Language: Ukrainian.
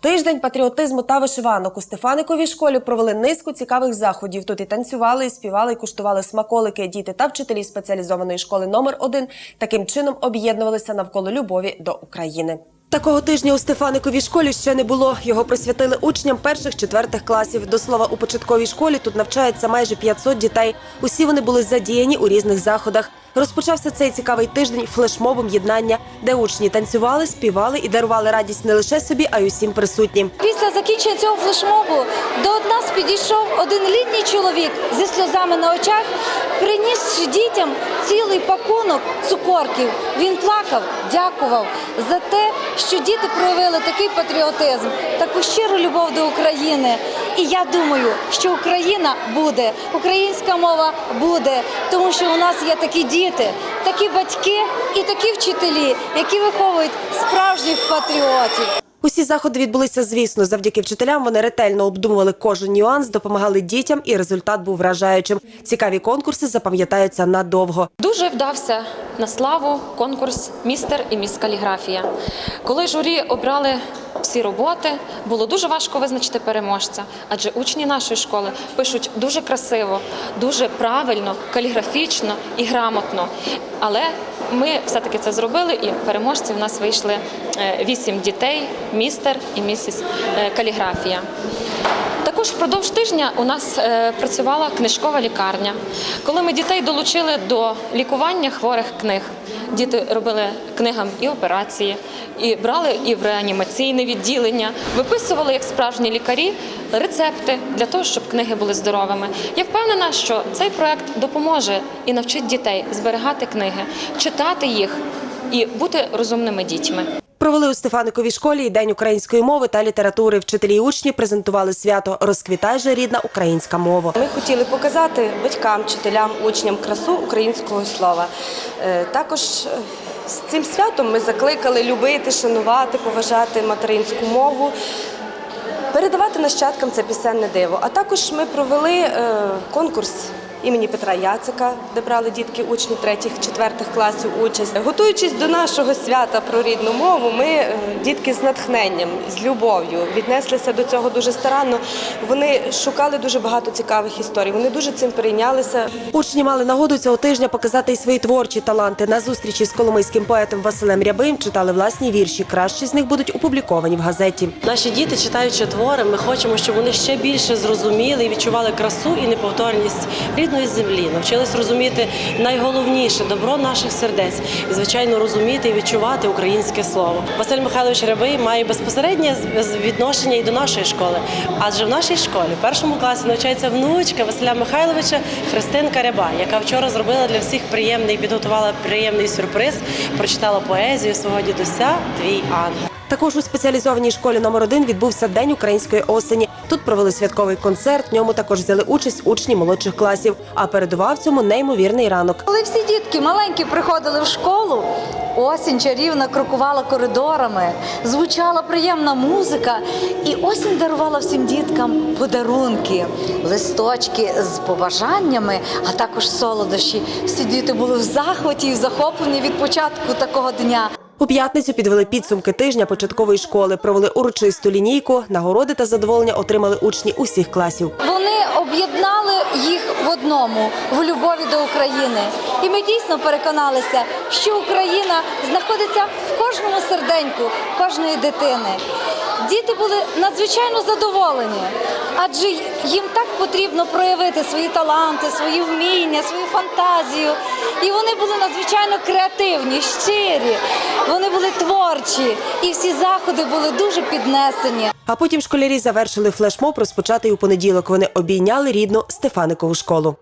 Тиждень патріотизму та вишиванок у Стефаниковій школі провели низку цікавих заходів. Тут і танцювали, і співали, і куштували смаколики. Діти та вчителі спеціалізованої школи номер 1 таким чином об'єднувалися навколо любові до України. Такого тижня у Стефаниковій школі ще не було. Його присвятили учням перших четвертих класів. До слова, у початковій школі тут навчається майже 500 дітей. Усі вони були задіяні у різних заходах. Розпочався цей цікавий тиждень флешмобом єднання, де учні танцювали, співали і дарували радість не лише собі, а й усім присутнім. Після закінчення цього флешмобу до нас підійшов один літній чоловік зі сльозами на очах, приніс дітям цілий пакунок цукорків. Він плакав, дякував за те, що діти проявили такий патріотизм, таку щиру любов до України. І я думаю, що Україна буде, українська мова буде, тому що у нас є такі діти, такі батьки і такі вчителі, які виховують справжніх патріотів. Усі заходи відбулися, звісно, завдяки вчителям. Вони ретельно обдумували кожен нюанс, допомагали дітям, і результат був вражаючим. Цікаві конкурси запам'ятаються надовго. Дуже вдався на славу конкурс Містер і міс каліграфія. Коли журі обрали всі роботи, було дуже важко визначити переможця, адже учні нашої школи пишуть дуже красиво, дуже правильно, каліграфічно і грамотно. Але ми все-таки це зробили, і переможці в нас вийшли е, вісім дітей, містер і місіс е, каліграфія. Також впродовж тижня у нас е, працювала книжкова лікарня. Коли ми дітей долучили до лікування хворих книг, діти робили книгам і операції, і брали і в реанімаційне відділення, виписували як справжні лікарі рецепти для того, щоб книги були здоровими. Я впевнена, що цей проект допоможе і навчить дітей зберігати книги, читати їх і бути розумними дітьми. Провели у Стефаниковій школі і день української мови та літератури. Вчителі і учні презентували свято Розквітай же рідна українська мова. Ми хотіли показати батькам, вчителям, учням красу українського слова. Е, Також е, з цим святом ми закликали любити, шанувати, поважати материнську мову, передавати нащадкам це пісенне диво. А також ми провели е, конкурс. Імені Петра Яцика, де брали дітки, учні третіх, четвертих класів участь. Готуючись до нашого свята про рідну мову, ми е, дітки з натхненням, з любов'ю віднеслися до цього дуже старанно. Вони шукали дуже багато цікавих історій. Вони дуже цим перейнялися. Учні мали нагоду цього тижня показати й свої творчі таланти. На зустрічі з коломийським поетом Василем Рябим читали власні вірші. Кращі з них будуть опубліковані в газеті. Наші діти, читаючи твори, ми хочемо, щоб вони ще більше зрозуміли і відчували красу і неповторність рідної землі, навчились розуміти найголовніше добро наших сердець і, звичайно, розуміти і відчувати українське слово. Василь Михайлович Рябий має безпосереднє відношення і до нашої школи, адже в нашій школі в першому класі навчається внучка Василя Михайловича Христинка Ряба, яка вчора зробила для всіх приємний, підготувала приємний сюрприз, прочитала поезію свого дідуся Твій ангел. Також у спеціалізованій школі номер 1 відбувся День української осені. Тут провели святковий концерт. В ньому також взяли участь учні молодших класів. А передував цьому неймовірний ранок. Коли всі дітки маленькі приходили в школу, осінь чарівна крокувала коридорами, звучала приємна музика, і осінь дарувала всім діткам подарунки, листочки з побажаннями, а також солодощі. Всі діти були в захваті і в захопленні від початку такого дня. У п'ятницю підвели підсумки тижня початкової школи, провели урочисту лінійку. Нагороди та задоволення отримали учні усіх класів. Вони об'єднали їх в одному в любові до України. І ми дійсно переконалися, що Україна знаходиться в кожному серденьку кожної дитини. Діти були надзвичайно задоволені, адже їм так потрібно проявити свої таланти, свої вміння, свою фантазію. І вони були надзвичайно креативні, щирі, вони були творчі, і всі заходи були дуже піднесені. А потім школярі завершили флешмоб, розпочатий у понеділок. Вони обійняли рідну Стефаникову школу.